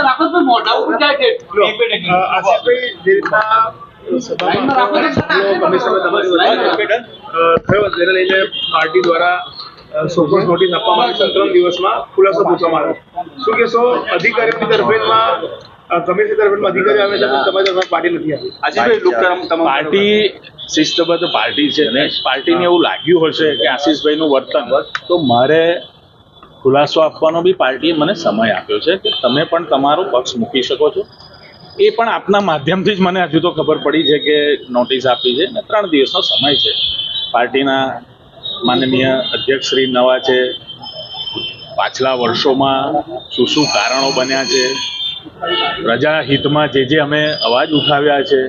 રાખો તો મોઢા ઉપર જાય કે પાર્ટી દ્વારા સોકોસ નોટિસ આપવામાં આવી છે ત્રણ દિવસમાં ખુલાસો પૂછવામાં આવ્યો શું કહેશો અધિકારીઓની તરફેણમાં અ, કમિશનર તરફેણમાં અધિકારીઓ આવે છે તમારી તરફમાં પાર્ટી નથી આવી તમામ પાર્ટી શિસ્તબદ્ધ પાર્ટી છે ને પાર્ટીને એવું લાગ્યું હશે કે આશીષભાઈનું વર્તન તો મારે ખુલાસો આપવાનો બી પાર્ટીએ મને સમય આપ્યો છે કે તમે પણ તમારો પક્ષ મૂકી શકો છો. એ પણ આપના માધ્યમથી જ મને હજુ તો ખબર પડી છે કે નોટિસ આપી છે ને ત્રણ દિવસનો સમય છે. પાર્ટીના માનનીય અધ્યક્ષ શ્રી નવા છે, પાછલા વર્ષોમાં શું શું કારણો બન્યા છે, પ્રજા હિતમાં જે જે અમે અવાજ ઉઠાવ્યા છે,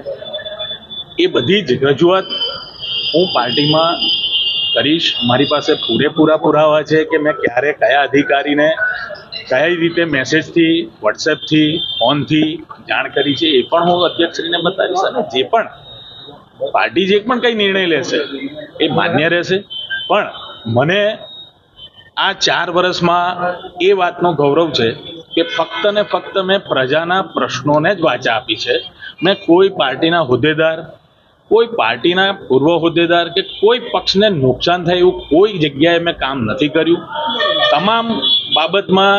એ બધી જ રજૂઆત હું પાર્ટીમાં કરીશ. મારી પાસે પૂરેપૂરા પુરાવા છે કે મેં ક્યારે કયા અધિકારીને કઈ રીતે મેસેજથી, વોટ્સએપથી, ફોનથી જાણ કરી છે એ પણ હું અધ્યક્ષશ્રીને બતાવીશ અને જે પણ પાર્ટી જે પણ કંઈ નિર્ણય લેશે એ માન્ય રહેશે. પણ મને આ ચાર વર્ષમાં એ વાતનો ગૌરવ છે કે ફક્ત ને ફક્ત મેં પ્રજાના પ્રશ્નોને જ વાચા આપી છે. મેં કોઈ પાર્ટીના હોદ્દેદાર કોઈ પાર્ટીના પૂર્વ હોદ્દેદાર કે કોઈ પક્ષને નુકસાન થાય એવું કોઈ જગ્યાએ મેં કામ નથી કર્યું. તમામ બાબતમાં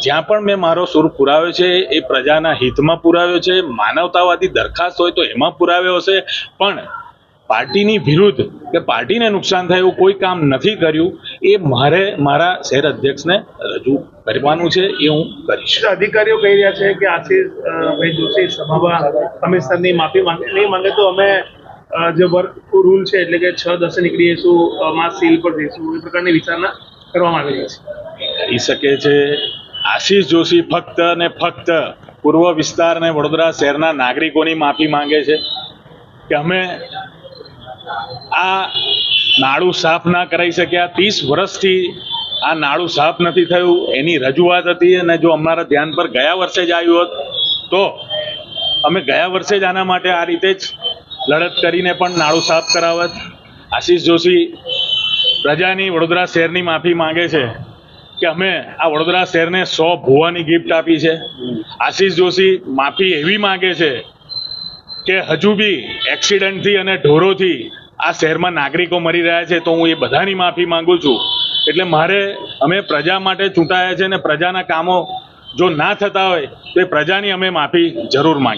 જ્યાં પણ મેં મારો સુર પુરાવ્યો છે એ પ્રજાના હિતમાં પુરાવ્યો છે માનવતાવાદી દરખાસ્ત હોય તો એમાં પુરાવ્યો હશે. પણ પાર્ટીની વિરુદ્ધ કે પાર્ટીને નુકસાન થાય એવું કોઈ કામ નથી કર્યું એ મારે મારા શહેર અધ્યક્ષને રજૂ કરવાનું છે એ હું કરીશ. અધિકારીઓ કહી રહ્યા છે કે આશિષ અ, ભાઈ જોશી સભામાં કમિશનરની માફી માંગે નહીં માંગે તો અમે જે વર્ક રૂલ છે એટલે કે છ, દસે નીકળી જઈશું માં સીલ પર જઈશું, એ પ્રકારની વિચારણા કરવામાં આવી છે. કહી શકે છે, આશીષ જોશી ફક્ત ને ફક્ત પૂર્વ વિસ્તાર અને વડોદરા શહેરના નાગરિકોની માફી માંગે છે કે અમે આ નાળું સાફ ના કરાવી શક્યા. ત્રીસ વર્ષથી આ નાળું સાફ નથી થયું. એની રજૂઆત હતી અને જો અમારા ધ્યાન પર ગયા વર્ષે જ આવ્યું હોત તો અમે ગયા વર્ષે જ આના માટે આ રીતે જ લડત કરીને પણ નાળું સાફ કરાવત. આશીષ જોશી પ્રજાની વડોદરા શહેરની માફી માંગે છે કે અમે આ વડોદરા શહેરને સો ભુવાની ગિફ્ટ આપી છે. આશીષ જોશી માફી એવી માંગે છે કે હજુ બી એક્સિડન્ટથી અને ઢોરોથી આ શહેરમાં નાગરિકો મરી રહ્યા છે તો હું એ બધાની માફી માંગુ છું. એટલે મારે, અમે પ્રજા માટે ચૂંટાયા છે અને પ્રજાના કામો જો ના થતા હોય તો એ પ્રજાની અમે માફી જરૂર માંગીએ.